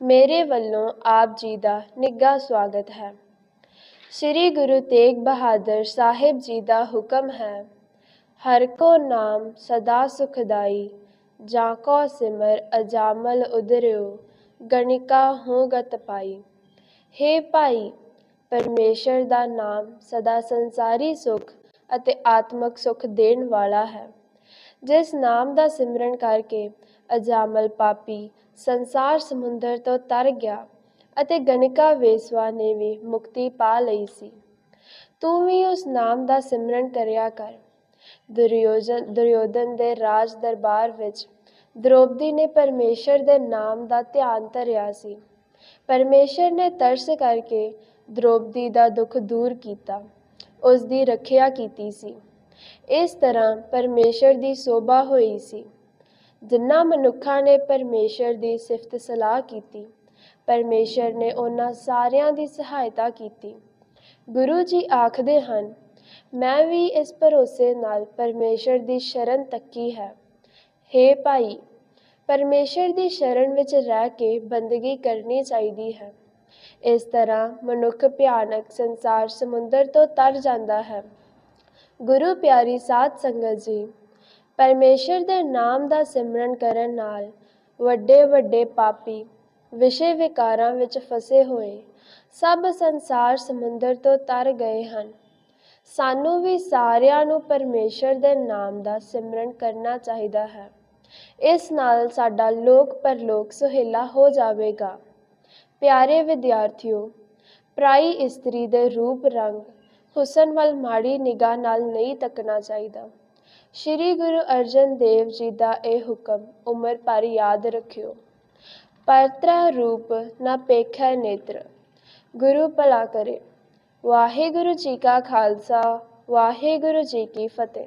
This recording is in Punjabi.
ਮੇਰੇ ਵੱਲੋਂ ਆਪ ਜੀ ਦਾ ਨਿੱਘਾ ਸਵਾਗਤ ਹੈ। ਸ੍ਰੀ ਗੁਰੂ ਤੇਗ ਬਹਾਦਰ ਸਾਹਿਬ ਜੀ ਦਾ ਹੁਕਮ ਹੈ, ਹਰ ਕੋ ਨਾਮ ਸਦਾ ਸੁਖਦਾਈ, ਜਾਂ ਕੋ ਸਿਮਰ ਅਜਾਮਲ ਉਦਰਿਓ ਗਣਿਕਾ ਹੋ ਗਤ ਪਾਈ। ਹੇ ਭਾਈ, ਪਰਮੇਸ਼ਰ ਦਾ ਨਾਮ ਸਦਾ ਸੰਸਾਰੀ ਸੁਖ ਅਤੇ ਆਤਮਿਕ ਸੁਖ ਦੇਣ ਵਾਲਾ ਹੈ। ਜਿਸ ਨਾਮ ਦਾ ਸਿਮਰਨ ਕਰਕੇ ਅਜਾਮਲ ਪਾਪੀ ਸੰਸਾਰ ਸਮੁੰਦਰ ਤੋਂ ਤਰ ਗਿਆ ਅਤੇ ਗਣਿਕਾ ਵੇਸਵਾ ਨੇ ਵੀ ਮੁਕਤੀ ਪਾ ਲਈ ਸੀ। ਤੂੰ ਵੀ ਉਸ ਨਾਮ ਦਾ ਸਿਮਰਨ ਕਰਿਆ ਕਰ। ਦੁਰਯੋਜਨ ਦੁਰਯੋਧਨ ਦੇ ਰਾਜ ਦਰਬਾਰ ਵਿੱਚ ਦ੍ਰੋਪਦੀ ਨੇ ਪਰਮੇਸ਼ਰ ਦੇ ਨਾਮ ਦਾ ਧਿਆਨ ਧਰਿਆ ਸੀ। ਪਰਮੇਸ਼ਰ ਨੇ ਤਰਸ ਕਰਕੇ ਦ੍ਰੋਪਦੀ ਦਾ ਦੁੱਖ ਦੂਰ ਕੀਤਾ ਉਸ ਦੀ ਰੱਖਿਆ ਕੀਤੀ ਸੀ। ਇਸ ਤਰ੍ਹਾਂ ਪਰਮੇਸ਼ਰ ਦੀ ਸੋਭਾ ਹੋਈ ਸੀ। ਜਿਨ੍ਹਾਂ ਮਨੁੱਖਾਂ ਨੇ ਪਰਮੇਸ਼ਰ ਦੀ ਸਿਫਤ ਸਲਾਹ ਕੀਤੀ, ਪਰਮੇਸ਼ਰ ਨੇ ਉਹਨਾਂ ਸਾਰਿਆਂ ਦੀ ਸਹਾਇਤਾ ਕੀਤੀ। ਗੁਰੂ ਜੀ ਆਖਦੇ ਹਨ, ਮੈਂ ਵੀ ਇਸ ਭਰੋਸੇ ਨਾਲ ਪਰਮੇਸ਼ਰ ਦੀ ਸ਼ਰਨ ਤੱਕੀ ਹੈ। ਹੇ ਭਾਈ, ਪਰਮੇਸ਼ਰ ਦੀ ਸ਼ਰਨ ਵਿੱਚ ਰਹਿ ਕੇ ਬੰਦਗੀ ਕਰਨੀ ਚਾਹੀਦੀ ਹੈ। ਇਸ ਤਰ੍ਹਾਂ ਮਨੁੱਖ ਭਿਆਨਕ ਸੰਸਾਰ ਸਮੁੰਦਰ ਤੋਂ ਤਰ ਜਾਂਦਾ ਹੈ। ਗੁਰੂ ਪਿਆਰੀ ਸਾਧ ਸੰਗਤ ਜੀ ਪਰਮੇਸ਼ਰ ਦੇ ਨਾਮ ਦਾ ਸਿਮਰਨ ਕਰਨ ਨਾਲ ਵੱਡੇ ਵੱਡੇ ਪਾਪੀ ਵਿਸ਼ੇ ਵਿਕਾਰਾਂ ਵਿੱਚ ਫਸੇ ਹੋਏ। ਸਭ ਸੰਸਾਰ ਸਮੁੰਦਰ ਤੋਂ ਤਰ ਗਏ ਹਨ। ਸਾਨੂੰ ਵੀ ਸਾਰਿਆਂ ਨੂੰ ਪਰਮੇਸ਼ਰ ਦੇ ਨਾਮ ਦਾ ਸਿਮਰਨ ਕਰਨਾ ਚਾਹੀਦਾ ਹੈ। ਇਸ ਨਾਲ ਸਾਡਾ ਲੋਕ ਪਰਲੋਕ ਸੁਹੇਲਾ ਹੋ ਜਾਵੇਗਾ। ਪਿਆਰੇ ਵਿਦਿਆਰਥੀਓ, ਪ੍ਰਾਈ ਇਸਤਰੀ ਦੇ ਰੂਪ ਰੰਗ ਹੁਸਨ ਵੱਲ ਮਾੜੀ ਨਿਗਾਹ ਨਾਲ ਨਹੀਂ ਤੱਕਣਾ ਚਾਹੀਦਾ। ਸ਼੍ਰੀ ਗੁਰੂ ਅਰਜਨ ਦੇਵ ਜੀ ਦਾ ਇਹ ਹੁਕਮ ਉਮਰ ਭਰ ਯਾਦ ਰੱਖਿਓ। ਪਰਤਰਾ ਰੂਪ ਨਾ ਪੇਖੈ ਨੇਤਰ, ਗੁਰੂ ਭਲਾ ਕਰੇ। ਵਾਹਿਗੁਰੂ ਜੀ ਕਾ ਖਾਲਸਾ, ਵਾਹਿਗੁਰੂ ਜੀ ਕੀ ਫਤਿਹ।